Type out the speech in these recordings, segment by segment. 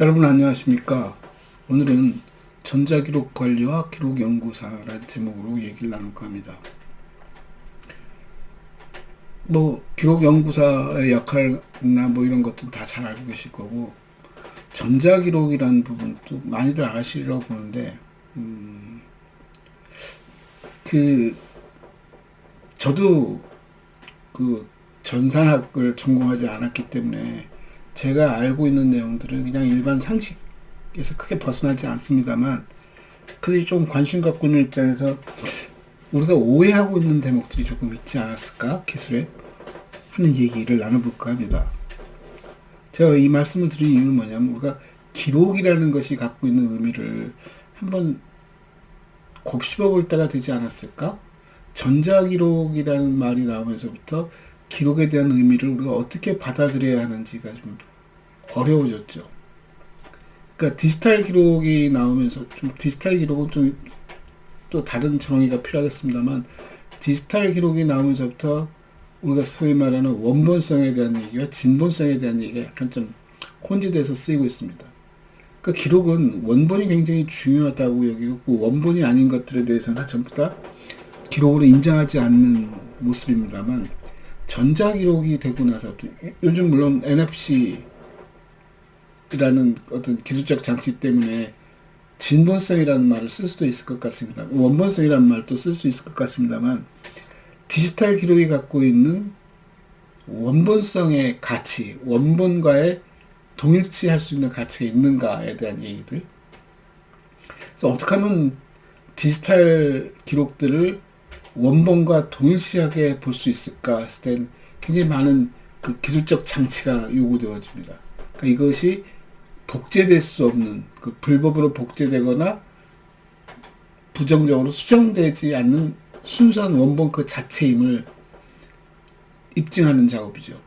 여러분 안녕하십니까? 오늘은 전자기록 관리와 기록 연구사라는 제목으로 얘기를 나눌까 합니다. 뭐 기록 연구사의 역할이나 뭐 이런 것들 다 잘 알고 계실 거고 전자기록이라는 부분도 많이들 아시리라고 보는데 음, 그 저도 그 전산학을 전공하지 않았기 때문에 제가 알고 있는 내용들은 그냥 일반 상식에서 크게 벗어나지 않습니다만 그들이 좀 관심 갖고 있는 입장에서 우리가 오해하고 있는 대목들이 조금 있지 않았을까 기술에 하는 얘기를 나눠볼까 합니다. 제가 이 말씀을 드린 이유는 뭐냐면 우리가 기록이라는 것이 갖고 있는 의미를 한번 곱씹어 볼 때가 되지 않았을까? 전자기록이라는 말이 나오면서부터 기록에 대한 의미를 우리가 어떻게 받아들여야 하는지가 좀 어려워졌죠. 그러니까 디지털 기록이 나오면서 좀 디지털 기록은 좀 또 다른 정의가 필요하겠습니다만 디지털 기록이 나오면서부터 우리가 소위 말하는 원본성에 대한 얘기와 진본성에 대한 얘기가 약간 좀 혼재돼서 쓰이고 있습니다. 그 기록은 원본이 굉장히 중요하다고 여기고 그 원본이 아닌 것들에 대해서는 전부 다 기록으로 인정하지 않는 모습입니다만 전자기록이 되고 나서 요즘 물론 NFC 라는 어떤 기술적 장치 때문에 진본성이라는 말을 쓸 수도 있을 것 같습니다. 원본성이라는 말도 쓸 수 있을 것 같습니다만 디지털 기록이 갖고 있는 원본성의 가치, 원본과의 동일치할 수 있는 가치가 있는가에 대한 얘기들. 그래서 어떻게 하면 디지털 기록들을 원본과 동일시하게 볼 수 있을까 했을 땐 굉장히 많은 그 기술적 장치가 요구되어집니다. 그러니까 이것이 복제될 수 없는 그 불법으로 복제되거나 부정적으로 수정되지 않는 순수한 원본 그 자체임을 입증하는 작업이죠.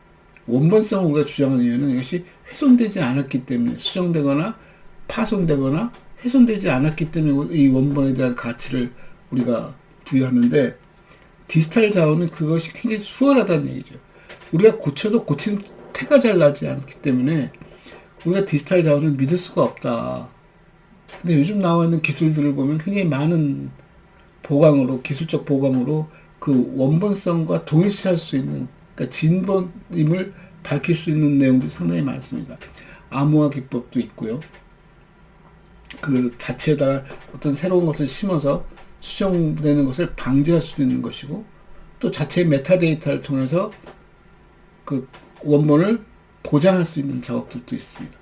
원본성을 우리가 주장하는 이유는 이것이 훼손되지 않았기 때문에 수정되거나 파손되거나 훼손되지 않았기 때문에 이 원본에 대한 가치를 우리가 부여하는데 디지털 자원은 그것이 굉장히 수월하다는 얘기죠. 우리가 고쳐도 고친 태가 잘 나지 않기 때문에 우리가 디지털 자원을 믿을 수가 없다. 근데 요즘 나와 있는 기술들을 보면 굉장히 많은 보강으로 기술적 보강으로 그 원본성과 동일시할 수 있는 그러니까 진본임을 밝힐 수 있는 내용들이 상당히 많습니다. 암호화 기법도 있고요. 그 자체에다 어떤 새로운 것을 심어서 수정되는 것을 방지할 수도 있는 것이고 또 자체 메타데이터를 통해서 그 원본을 보장할 수 있는 작업들도 있습니다.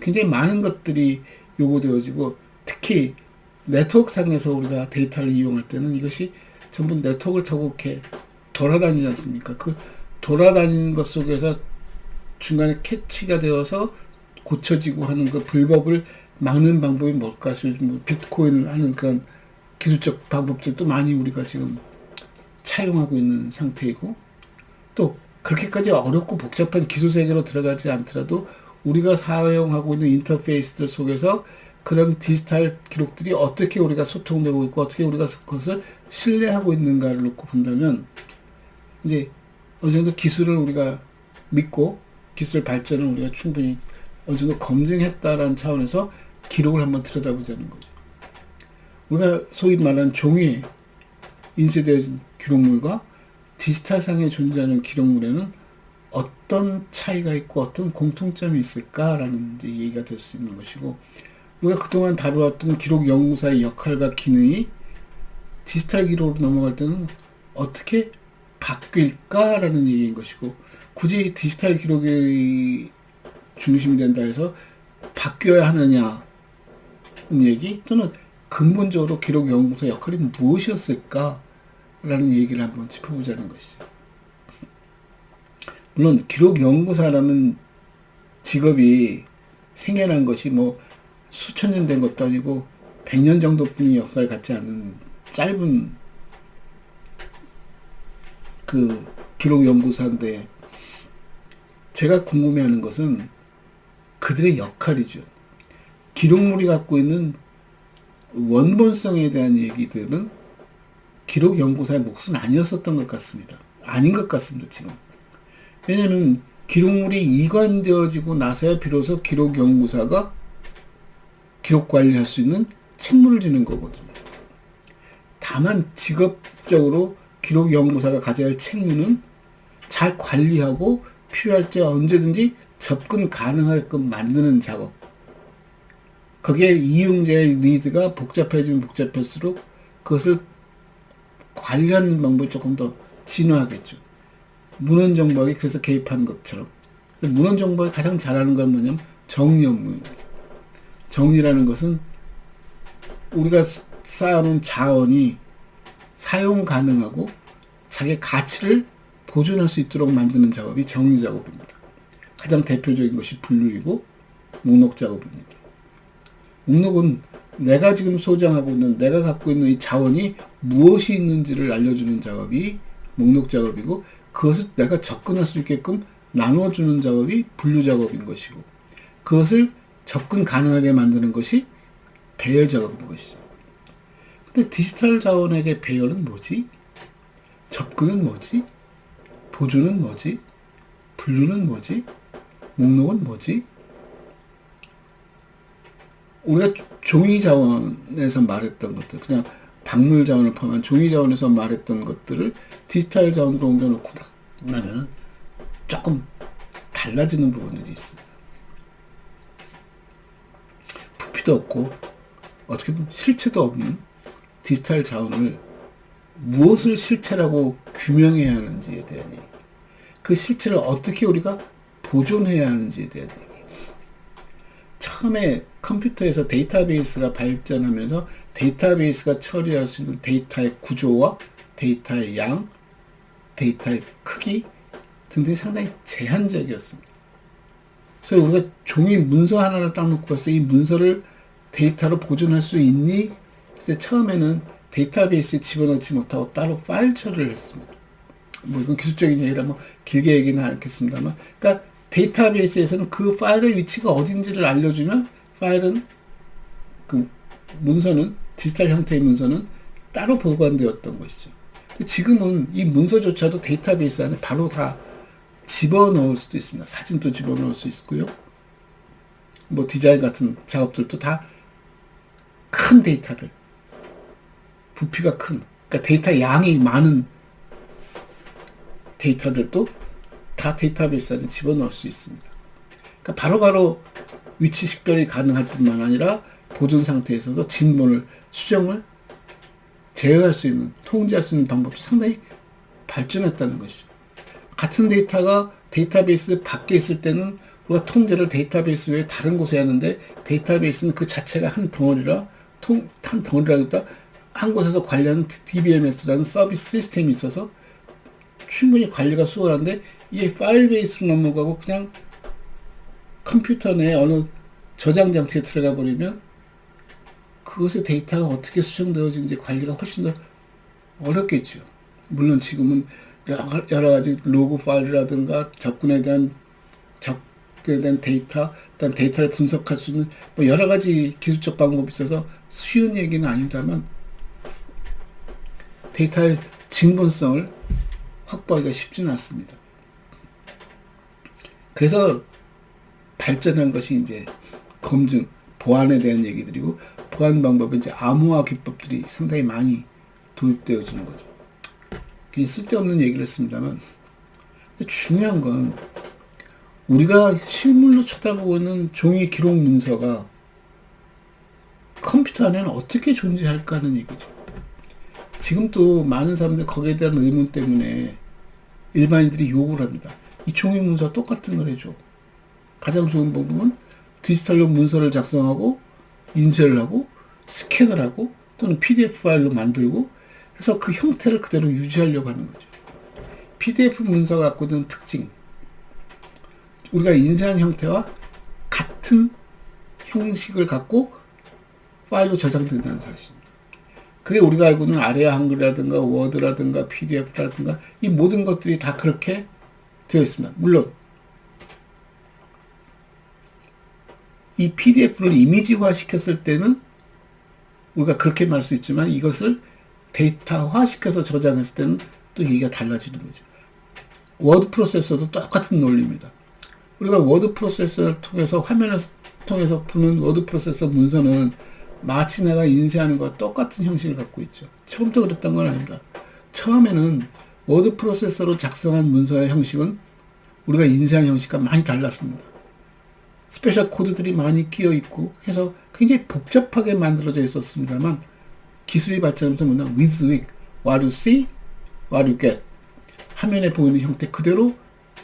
굉장히 많은 것들이 요구되어지고 특히 네트워크상에서 우리가 데이터를 이용할 때는 이것이 전부 네트워크를 타고 이렇게 돌아다니지 않습니까? 그 돌아다니는 것 속에서 중간에 캐치가 되어서 고쳐지고 하는 그 불법을 막는 방법이 뭘까? 요즘 뭐 비트코인을 하는 그런 기술적 방법들도 많이 우리가 지금 차용하고 있는 상태이고 또 그렇게까지 어렵고 복잡한 기술 세계로 들어가지 않더라도 우리가 사용하고 있는 인터페이스들 속에서 그런 디지털 기록들이 어떻게 우리가 소통되고 있고 어떻게 우리가 그것을 신뢰하고 있는가를 놓고 본다면 이제 어느 정도 기술을 우리가 믿고 기술 발전을 우리가 충분히 어느 정도 검증했다라는 차원에서 기록을 한번 들여다보자는 거죠. 우리가 소위 말하는 종이에 인쇄되어진 기록물과 디지털상에 존재하는 기록물에는 어떤 차이가 있고 어떤 공통점이 있을까라는 이제 얘기가 될 수 있는 것이고 우리가 그동안 다루었던 기록 연구사의 역할과 기능이 디지털 기록으로 넘어갈 때는 어떻게 바뀔까라는 얘기인 것이고 굳이 디지털 기록이 중심이 된다 해서 바뀌어야 하느냐는 얘기 또는 근본적으로 기록 연구소 역할이 무엇이었을까 라는 얘기를 한번 짚어보자는 것이죠. 물론 기록 연구사라는 직업이 생겨난 것이 뭐 수천 년 된 것도 아니고 백 년 정도뿐이 역할을 갖지 않는 짧은 그 기록 연구사인데 제가 궁금해하는 것은 그들의 역할이죠. 기록물이 갖고 있는 원본성에 대한 얘기들은 기록 연구사의 몫은 아니었었던 것 같습니다. 아닌 것 같습니다, 지금. 왜냐면 기록물이 이관되어지고 나서야 비로소 기록 연구사가 기록 관리할 수 있는 책무를 지는 거거든요. 다만 직업적으로 기록 연구사가 가져야 할 책무는 잘 관리하고 필요할 때 언제든지 접근 가능하게끔 만드는 작업. 거기에 이용자의 니드가 복잡해지면 복잡할수록 그것을 관리하는 방법이 조금 더 진화하겠죠. 문헌 정보학이 그래서 개입한 것처럼. 문헌 정보학이 가장 잘하는 건 뭐냐면 정리 업무입니다. 정리라는 것은 우리가 쌓아놓은 자원이 사용 가능하고 자기 가치를 보존할 수 있도록 만드는 작업이 정리 작업입니다. 가장 대표적인 것이 분류이고 목록 작업입니다. 목록은 내가 지금 소장하고 있는 내가 갖고 있는 이 자원이 무엇이 있는지를 알려주는 작업이 목록 작업이고 그것을 내가 접근할 수 있게끔 나눠주는 작업이 분류 작업인 것이고 그것을 접근 가능하게 만드는 것이 배열 작업인 것이죠. 근데 디지털 자원에게 배열은 뭐지? 접근은 뭐지? 보조는 뭐지? 분류는 뭐지? 목록은 뭐지? 우리가 종이 자원에서 말했던 것들, 그냥 박물 자원을 포함한 종이 자원에서 말했던 것들을 디지털 자원으로 옮겨놓고 나면 조금 달라지는 부분들이 있습니다. 부피도 없고 어떻게 보면 실체도 없는 디지털 자원을 무엇을 실체라고 규명해야 하는지에 대한 얘기. 그 실체를 어떻게 우리가 보존해야 하는지에 대한 얘기. 처음에 컴퓨터에서 데이터베이스가 발전하면서 데이터베이스가 처리할 수 있는 데이터의 구조와 데이터의 양, 데이터의 크기 등등이 상당히 제한적이었습니다. 그래서 우리가 종이 문서 하나를 딱 놓고 때이 문서를 데이터로 보존할 수 있니? 그래서 처음에는 데이터베이스에 집어넣지 못하고 따로 파일 처리를 했습니다. 뭐 이건 기술적인 얘기라 뭐 길게 얘기는 않겠습니다만, 그러니까 데이터베이스에서는 그 파일의 위치가 어딘지를 알려주면 파일은 그 문서는 디지털 형태의 문서는 따로 보관되었던 것이죠. 지금은 이 문서조차도 데이터베이스 안에 바로 다 집어넣을 수도 있습니다. 사진도 집어넣을 수 있고요. 뭐 디자인 같은 작업들도 다 큰 데이터들, 부피가 큰, 그러니까 데이터 양이 많은 데이터들도 다 데이터베이스 안에 집어넣을 수 있습니다. 그러니까 바로바로 위치 식별이 가능할 뿐만 아니라 보존 상태에서도 진본을 수정을 제어할 수 있는 통제할 수 있는 방법도 상당히 발전했다는 것이죠. 같은 데이터가 데이터베이스 밖에 있을 때는 우리가 통제를 데이터베이스 외에 다른 곳에 하는데 데이터베이스는 그 자체가 한 덩어리라 통, 한 덩어리라기보다 한 곳에서 관리하는 DBMS라는 서비스 시스템이 있어서 충분히 관리가 수월한데 이게 파일 베이스로 넘어가고 그냥 컴퓨터 내 어느 저장 장치에 들어가 버리면 그것의 데이터가 어떻게 수정되어지는지 관리가 훨씬 더 어렵겠죠. 물론 지금은 여러 가지 로그 파일이라든가 접근에 대한 접근에 대한 데이터, 일단 데이터를 분석할 수 있는 뭐 여러 가지 기술적 방법이 있어서 쉬운 얘기는 아닙니다만 데이터의 진본성을 확보하기가 쉽지는 않습니다. 그래서 발전한 것이 이제 검증, 보안에 대한 얘기들이고 보안 방법은 이제 암호화 기법들이 상당히 많이 도입되어지는 거죠. 쓸데없는 얘기를 했습니다만 중요한 건 우리가 실물로 쳐다보고 있는 종이 기록 문서가 컴퓨터 안에는 어떻게 존재할까 하는 얘기죠. 지금도 많은 사람들이 거기에 대한 의문 때문에 일반인들이 욕을 합니다. 이 종이 문서 똑같은 걸 해줘. 가장 좋은 방법은 디지털로 문서를 작성하고 인쇄를 하고 스캔을 하고 또는 PDF 파일로 만들고 해서 그 형태를 그대로 유지하려고 하는 거죠. PDF 문서가 갖고 있는 특징. 우리가 인쇄한 형태와 같은 형식을 갖고 파일로 저장된다는 사실입니다. 그게 우리가 알고 있는 아래아 한글이라든가 워드라든가 PDF라든가 이 모든 것들이 다 그렇게 되어 있습니다. 물론 이 PDF를 이미지화 시켰을 때는 우리가 그렇게 말할 수 있지만 이것을 데이터화 시켜서 저장했을 때는 또 얘기가 달라지는 거죠. 워드 프로세서도 똑같은 논리입니다. 우리가 워드 프로세서를 통해서 화면을 통해서 푸는 워드 프로세서 문서는 마치 내가 인쇄하는 것과 똑같은 형식을 갖고 있죠. 처음부터 그랬던 건 아닙니다. 처음에는 워드 프로세서로 작성한 문서의 형식은 우리가 인쇄한 형식과 많이 달랐습니다. 스페셜 코드들이 많이 끼어 있고 해서 굉장히 복잡하게 만들어져 있었습니다만 기술이 발전하면서 뭐냐 with weak, what you see, what you get 화면에 보이는 형태 그대로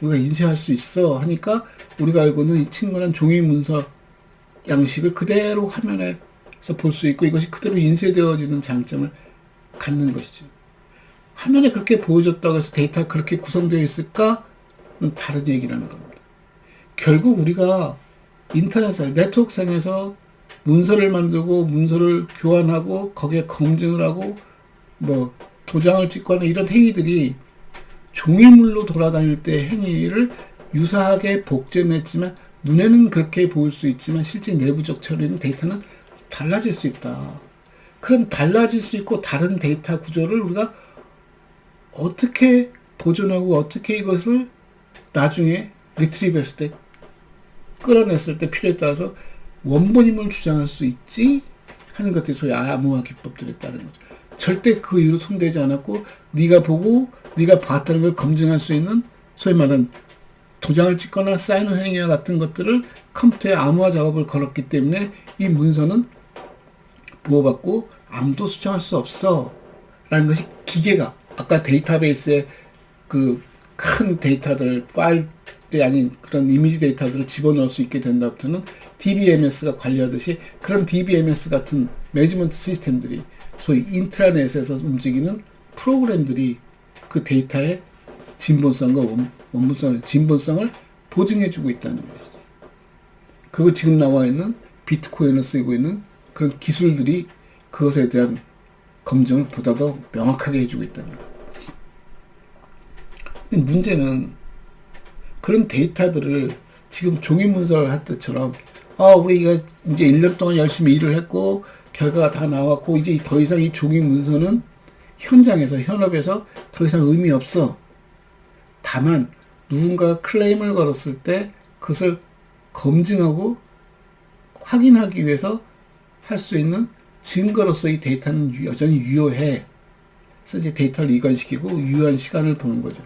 우리가 인쇄할 수 있어 하니까 우리가 알고는 이 친근한 종이 문서 양식을 그대로 화면에서 볼 수 있고 이것이 그대로 인쇄되어지는 장점을 갖는 것이죠. 화면에 그렇게 보여줬다고 해서 데이터가 그렇게 구성되어 있을까는 다른 얘기라는 겁니다. 결국 우리가 인터넷상, 네트워크상에서 문서를 만들고 문서를 교환하고 거기에 검증을 하고 뭐 도장을 찍고 하는 이런 행위들이 종이물로 돌아다닐 때 행위를 유사하게 복제했지만 눈에는 그렇게 보일 수 있지만 실제 내부적 처리는 데이터는 달라질 수 있다. 그런 달라질 수 있고 다른 데이터 구조를 우리가 어떻게 보존하고 어떻게 이것을 나중에 리트리브 했을 때 끌어냈을 때 필요에 따라서 원본임을 주장할 수 있지 하는 것들이 소위 암호화 기법들에 따른 거죠. 절대 그 이유로 손대지 않았고 네가 보고 네가 봤다는 걸 검증할 수 있는 소위 말하는 도장을 찍거나 사인 행위와 같은 것들을 컴퓨터에 암호화 작업을 걸었기 때문에 이 문서는 보호받고 아무도 수정할 수 없어 라는 것이 기계가 아까 데이터베이스에 그 큰 데이터들 파일 이 아닌 그런 이미지 데이터들을 집어넣을 수 있게 된다부터는 DBMS가 관리하듯이 그런 DBMS 같은 매니지먼트 시스템들이 소위 인트라넷에서 움직이는 프로그램들이 그 데이터의 진본성과 원, 원본성, 진본성을 보증해주고 있다는 거죠. 그거 지금 나와 있는 비트코인을 쓰고 있는 그런 기술들이 그것에 대한 검증을 보다 더 명확하게 해주고 있다는 거예요. 문제는 그런 데이터들을 지금 종이 문서를 할 때처럼 아 우리가 이제 1년 동안 열심히 일을 했고 결과가 다 나왔고 이제 더 이상 이 종이 문서는 현장에서 현업에서 더 이상 의미 없어. 다만 누군가 클레임을 걸었을 때 그것을 검증하고 확인하기 위해서 할 수 있는 증거로서 이 데이터는 여전히 유효해. 그래서 이제 데이터를 이관시키고 유효한 시간을 보는 거죠.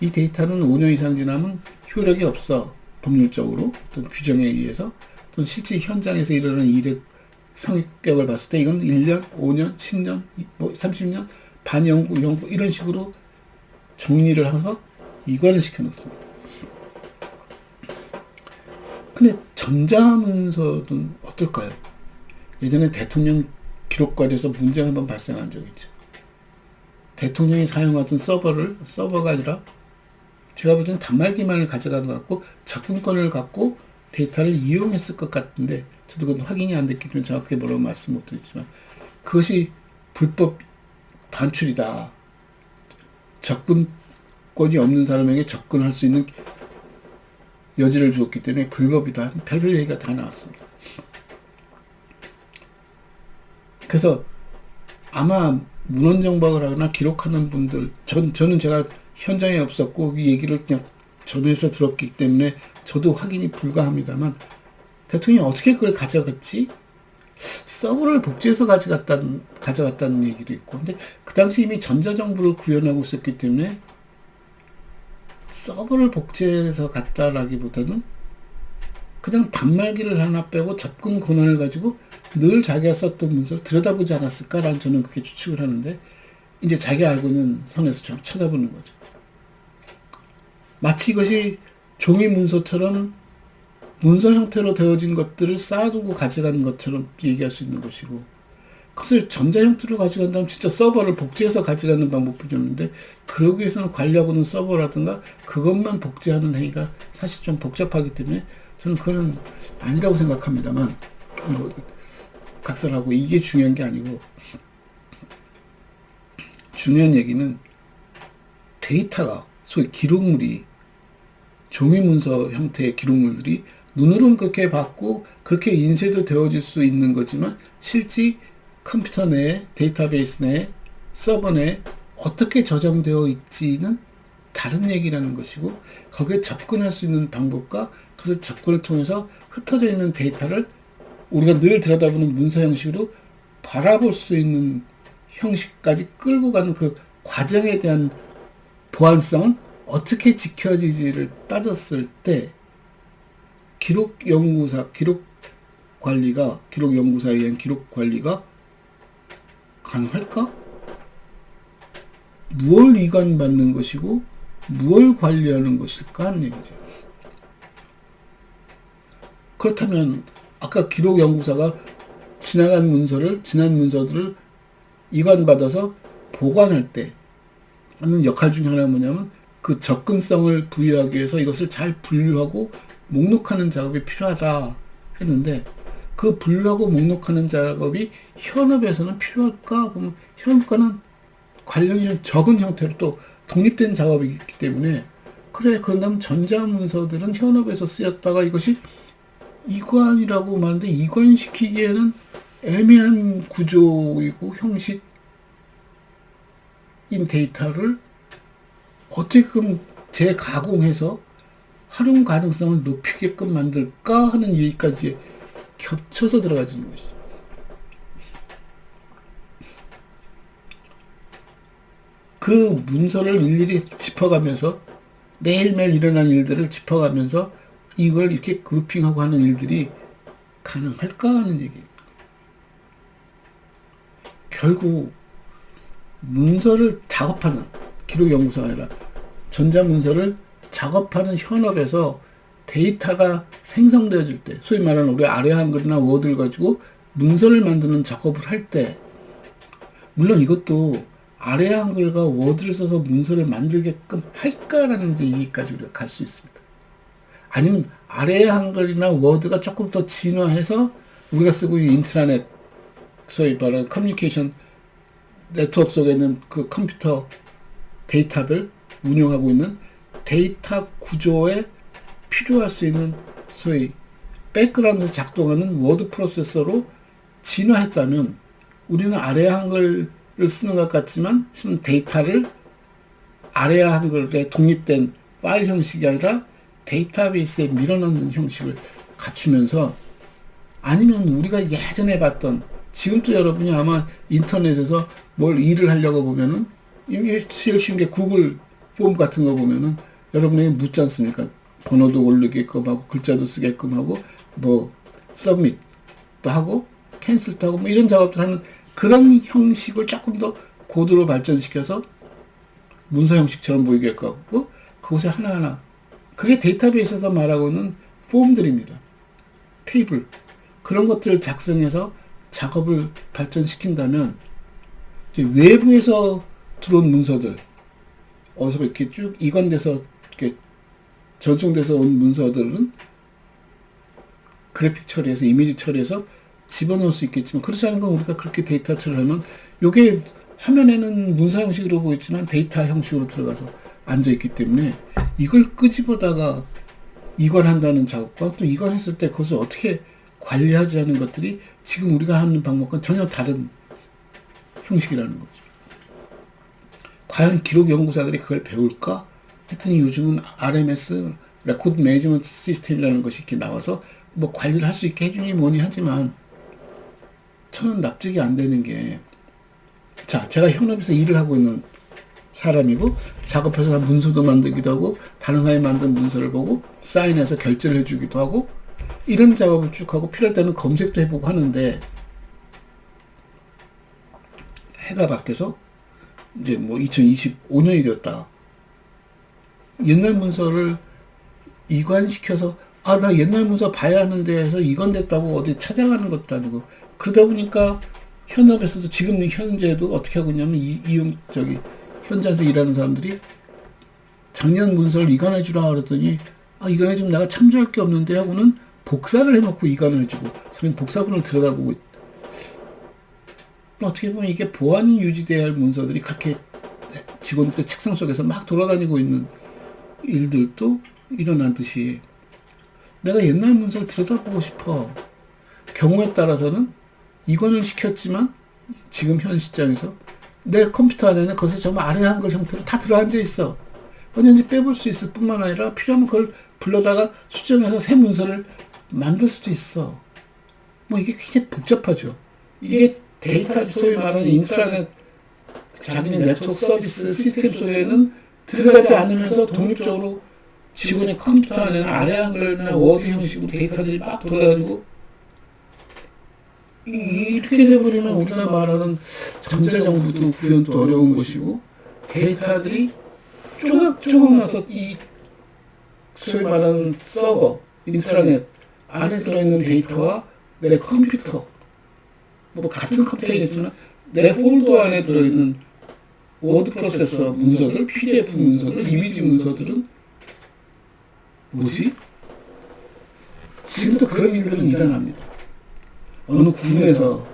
이 데이터는 5년 이상 지나면 효력이 없어. 법률적으로 어떤 규정에 의해서 또는 실제 현장에서 일어나는 일의 성격을 봤을 때 이건 1년, 5년, 10년, 뭐 30년 반영구, 영구 이런 식으로 정리를 해서 이관을 시켜놓습니다. 근데 전자문서는 어떨까요? 예전에 대통령 기록관에서 문제가 한번 발생한 적이 있죠. 대통령이 사용하던 서버를 서버가 아니라 제가 볼 때는 단말기만을 가져간 것 같고 접근권을 갖고 데이터를 이용했을 것 같은데 저도 그건 확인이 안 됐기 때문에 정확하게 뭐라고 말씀 못 드리지만 그것이 불법 반출이다. 접근권이 없는 사람에게 접근할 수 있는 여지를 주었기 때문에 불법이다. 별별 얘기가 다 나왔습니다. 그래서 아마 문헌 정박을 하거나 기록하는 분들, 전, 저는 제가 현장에 없었고 이 얘기를 그냥 전해서 들었기 때문에 저도 확인이 불가합니다만 대통령이 어떻게 그걸 가져갔지? 서버를 복제해서 가져갔다는, 가져갔다는 얘기도 있고. 근데 그 당시 이미 전자정부를 구현하고 있었기 때문에 서버를 복제해서 갔다라기보다는 그냥 단말기를 하나 빼고 접근 권한을 가지고 늘 자기가 썼던 문서를 들여다보지 않았을까라는 저는 그렇게 추측을 하는데 이제 자기가 알고 있는 선에서 좀 쳐다보는 거죠. 마치 이것이 종이 문서처럼 문서 형태로 되어진 것들을 쌓아두고 가져가는 것처럼 얘기할 수 있는 것이고 그것을 전자 형태로 가져간다면 진짜 서버를 복제해서 가져가는 방법뿐이었는데 그러기 위해서는 관리하고는 서버라든가 그것만 복제하는 행위가 사실 좀 복잡하기 때문에 저는 그거는 아니라고 생각합니다만 뭐 각설하고 이게 중요한 게 아니고 중요한 얘기는 데이터가 소위 기록물이 종이 문서 형태의 기록물들이 눈으로는 그렇게 봤고 그렇게 인쇄도 되어질 수 있는 거지만 실제 컴퓨터 내 데이터베이스 내 서버 내 어떻게 저장되어 있지는 다른 얘기라는 것이고 거기에 접근할 수 있는 방법과 그것을 접근을 통해서 흩어져 있는 데이터를 우리가 늘 들여다보는 문서 형식으로 바라볼 수 있는 형식까지 끌고 가는 그 과정에 대한 보안성은 어떻게 지켜지지를 따졌을 때 기록 연구사 기록 관리가 기록 연구사에 의한 기록 관리가 가능할까? 무엇 이관 받는 것이고 무엇 관리하는 것일까 하는 얘기죠. 그렇다면 아까 기록 연구사가 지나간 문서를 지난 문서들을 이관 받아서 보관할 때 하는 역할 중에 하나가 뭐냐면 그 접근성을 부여하기 위해서 이것을 잘 분류하고 목록하는 작업이 필요하다 했는데 그 분류하고 목록하는 작업이 현업에서는 필요할까? 그러면 현업과는 관련이 좀 적은 형태로 또 독립된 작업이기 때문에 그래 그런다면 전자문서들은 현업에서 쓰였다가 이것이 이관이라고 말하는데 이관시키기에는 애매한 구조이고 형식인 데이터를 어떻게끔 재가공해서 활용 가능성을 높이게끔 만들까 하는 얘기까지 겹쳐서 들어가지는 것이죠. 그 문서를 일일이 짚어가면서 매일매일 일어난 일들을 짚어가면서 이걸 이렇게 그룹핑하고 하는 일들이 가능할까 하는 얘기. 결국 문서를 작업하는 기록 연구소가 아니라 전자 문서를 작업하는 현업에서 데이터가 생성되어질 때, 소위 말하는 우리 아래 한글이나 워드를 가지고 문서를 만드는 작업을 할 때, 물론 이것도 아래 한글과 워드를 써서 문서를 만들게끔 할까라는 얘기까지 우리가 갈 수 있습니다. 아니면 아래 한글이나 워드가 조금 더 진화해서 우리가 쓰고 있는 인트라넷, 소위 말하는 커뮤니케이션 네트워크 속에 있는 그 컴퓨터 데이터들 운영하고 있는 데이터 구조에 필요할 수 있는 소위 백그라운드 작동하는 워드 프로세서로 진화했다면 우리는 아래 한글을 쓰는 것 같지만 실은 데이터를 아래 한글에 독립된 파일 형식이 아니라 데이터베이스에 밀어넣는 형식을 갖추면서 아니면 우리가 예전에 봤던 지금도 여러분이 아마 인터넷에서 뭘 일을 하려고 보면은 이게 제일 쉬운 게 구글 폼 같은 거 보면은 여러분에게 묻지 않습니까? 번호도 올리게끔 하고 글자도 쓰게끔 하고 뭐 서밋도 하고 캔슬도 하고 뭐 이런 작업들 하는 그런 형식을 조금 더 고도로 발전시켜서 문서 형식처럼 보이게 하고 그곳에 하나하나 그게 데이터베이스에서 말하고는 폼들입니다. 테이블 그런 것들을 작성해서 작업을 발전시킨다면 외부에서 들어온 문서들 어디서 이렇게 쭉 이관돼서 이렇게 전송돼서 온 문서들은 그래픽 처리해서 이미지 처리해서 집어넣을 수 있겠지만 그렇지 않은 건 우리가 그렇게 데이터 처리를 하면 요게 화면에는 문서 형식으로 보이지만 데이터 형식으로 들어가서 앉아 있기 때문에 이걸 끄집어다가 이관한다는 작업과 또 이관했을 때 그것을 어떻게 관리하지 않은 것들이 지금 우리가 하는 방법과 전혀 다른 형식이라는 거죠. 과연 기록 연구사들이 그걸 배울까? 했더니 요즘은 RMS, 레코드 매니지먼트 시스템이라는 것이 이렇게 나와서 뭐 관리를 할 수 있게 해주니 뭐니 하지만 저는 납득이 안 되는 게 자, 제가 현업에서 일을 하고 있는 사람이고 작업해서 문서도 만들기도 하고 다른 사람이 만든 문서를 보고 사인해서 결제를 해주기도 하고 이런 작업을 쭉 하고 필요할 때는 검색도 해보고 하는데 해가 바뀌어서 이제 뭐 2025년이 되었다. 옛날 문서를 이관시켜서 아 나 옛날 문서 봐야 하는데 해서 이관됐다고 어디 찾아가는 것도 아니고 그러다 보니까 현업에서도 지금 현재도 어떻게 하고 있냐면 이, 이용 저기 현장에서 일하는 사람들이 작년 문서를 이관해 주라 그랬더니 아 이관해 주면 내가 참조할 게 없는데 하고는 복사를 해놓고 이관을 해주고 자기는 복사본을 들여다보고 어떻게 보면 이게 보안이 유지돼야 할 문서들이 그렇게 직원들의 책상 속에서 막 돌아다니고 있는 일들도 일어난 듯이 내가 옛날 문서를 들여다보고 싶어. 경우에 따라서는 이관을 시켰지만 지금 현 시장에서 내 컴퓨터 안에는 그것이 정말 아래 한글 형태로 다 들어앉아 있어. 언제든지 빼볼 수 있을 뿐만 아니라 필요하면 그걸 불러다가 수정해서 새 문서를 만들 수도 있어. 뭐 이게 굉장히 복잡하죠. 이게 데이터 소위 말하는 인트라넷 자기네 네트워크 서비스 시스템 속에는 들어가지 않으면서 독립적으로 직원의 컴퓨터 안에는 아래 한글이나 워드 형식으로 데이터들이 막 돌아다니고 이- 이렇게 돼버리면 우리가 말하는 전자정부도 구현도 어려운 것이고 데이터들이 조각조각 나서 이 소위 말하는 서버, 인트라넷 안에 들어있는 데이터와 내 컴퓨터 뭐 같은 컴퓨터이겠지만 내 폴더 안에 들어있는 워드 프로세서 문서들, PDF 문서들, 이미지 문서들은 뭐지? 지금도 그런 일들은 일어납니다. 어느 군에서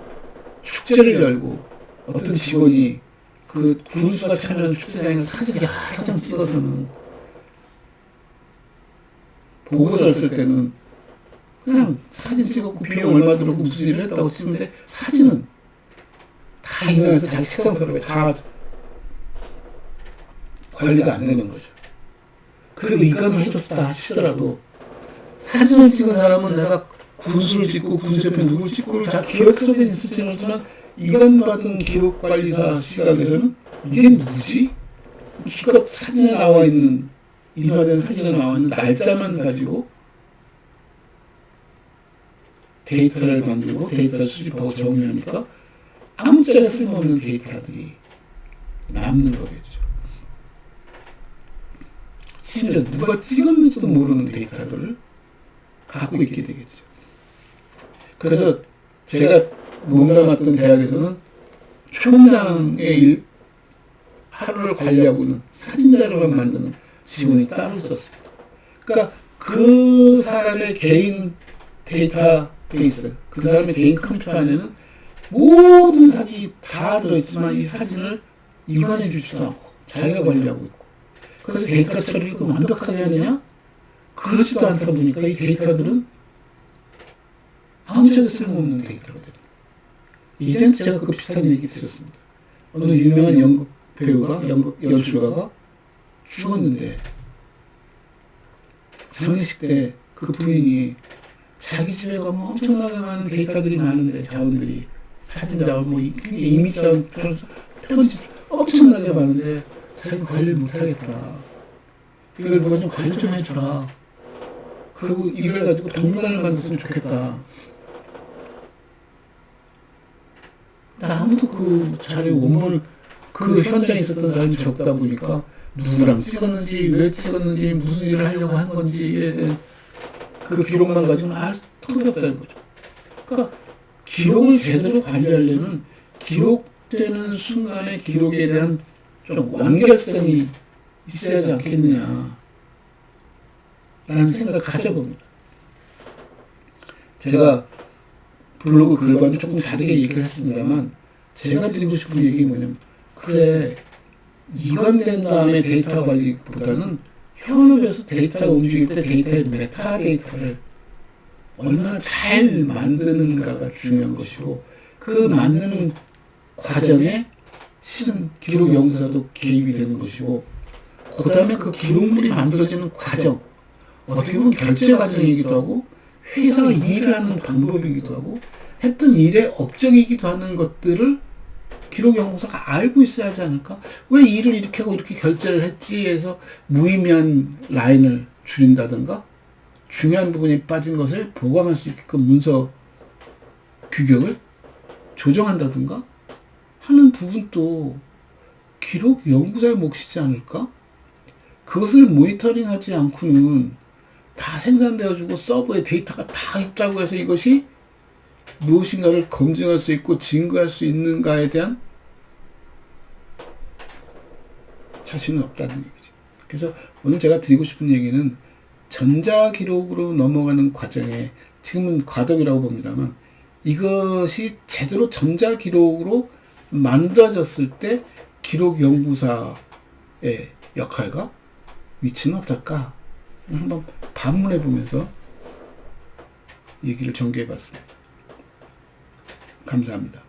축제를 열고 어떤 직원이 그 군수가 참여한 축제장에서 사진을 여러 장 찍어서는 보고서를 쓸 때는 그냥 사진 찍었고 비용 얼마 들었고 무슨 일을 했다고 치는데 사진은 다 인터넷에서 자기 책상 서랍에 다 관리가 안 되는 거죠. 그리고 이건을 해줬다 하시더라도 사진을 찍은 사람은 내가 군수를 찍고 군수 옆에 누굴 찍고를 자 기록 속에 있을지 모르지만 이건 받은 기록 관리사 시각에서는 이게 누구지? 기껏 사진에 나와 있는 인화된 사진에 나와 있는 날짜만 가지고 데이터를 만들고 데이터를 수집하고 정리하니까 아무짝에 쓸모없는 데이터들이 남는 거겠죠. 심지어 누가 찍었는지도 모르는 데이터들을 갖고 있게 되겠죠. 그래서 제가 몸담았던 대학에서는 총장의 일, 하루를 관리하고는 사진 자료만 만드는 직원이 따로 있었습니다. 그러니까 그 사람의 개인 데이터 베이스, 그 사람의 개인 컴퓨터 안에는 모든 사진이 다 들어있지만 이 사진을 이관해 주지도 않고 자기가 관리하고 있고 그래서 데이터 처리를 완벽하게 하느냐? 그렇지도 않다 보니까 이 데이터들은 아무 데도 쓸모없는 데이터가 됩니다. 이제는 제가 그 비슷한 얘기 들었습니다. 어느 유명한 연극 배우가, 연극 연출가가 죽었는데 장례식 때 그 부인이 자기 집에 가면 엄청나게 많은 데이터들이 많은데 자원들이 사진 자원, 뭐 이- 이미지 자원, 편지 엄청나게 많은데 자기 관리를 못하겠다. 이걸 누가 좀 관리 좀 해주라. 그리고 이걸 가지고 박물관을 만들었으면 좋겠다. 근데 아무도 그 자료 원본을 그 현장에 있었던 사람이 적다 보니까 누구랑 찍었는지 왜 찍었는지 무슨 일을 하려고 한 건지에 대한 그 기록만 가지고는 알 턱이 없다는 거죠. 그러니까 기록을 제대로 관리하려면 기록되는 순간의 기록에 대한 좀 완결성이 있어야 하지 않겠느냐 라는 생각을 가져봅니다. 제가 블로그 글과는 조금 다르게 얘기를 했습니다만 제가 드리고 싶은 얘기는 뭐냐면 그래 이관된 다음에 데이터 관리보다는 현업에서 데이터가 움직일 때 데이터의 메타 데이터를 얼마나 잘 만드는가가 중요한 것이고 그 만드는 과정에 실은 기록 연구사도 개입이 되는 것이고 그 다음에 그 기록물이 만들어지는 과정 어떻게 보면 결제 과정이기도 하고 회사가 일을 하는 방법이기도 하고 했던 일의 업적이기도 하는 것들을 기록 연구사가 알고 있어야 하지 않을까? 왜 일을 이렇게 하고 이렇게 결제를 했지 해서 무의미한 라인을 줄인다든가 중요한 부분이 빠진 것을 보강할 수 있게끔 문서 규격을 조정한다든가 하는 부분도 기록 연구자의 몫이지 않을까? 그것을 모니터링하지 않고는 다 생산되어지고 서버에 데이터가 다 있다고 해서 이것이 무엇인가를 검증할 수 있고 증거할 수 있는가에 대한 자신은 없다는 얘기죠. 그래서 오늘 제가 드리고 싶은 얘기는 전자 기록으로 넘어가는 과정에 지금은 과도기라고 봅니다만 이것이 제대로 전자 기록으로 만들어졌을 때 기록 연구사의 역할과 위치는 어떨까? 한번 반문해 보면서 얘기를 전개해 봤습니다. 감사합니다.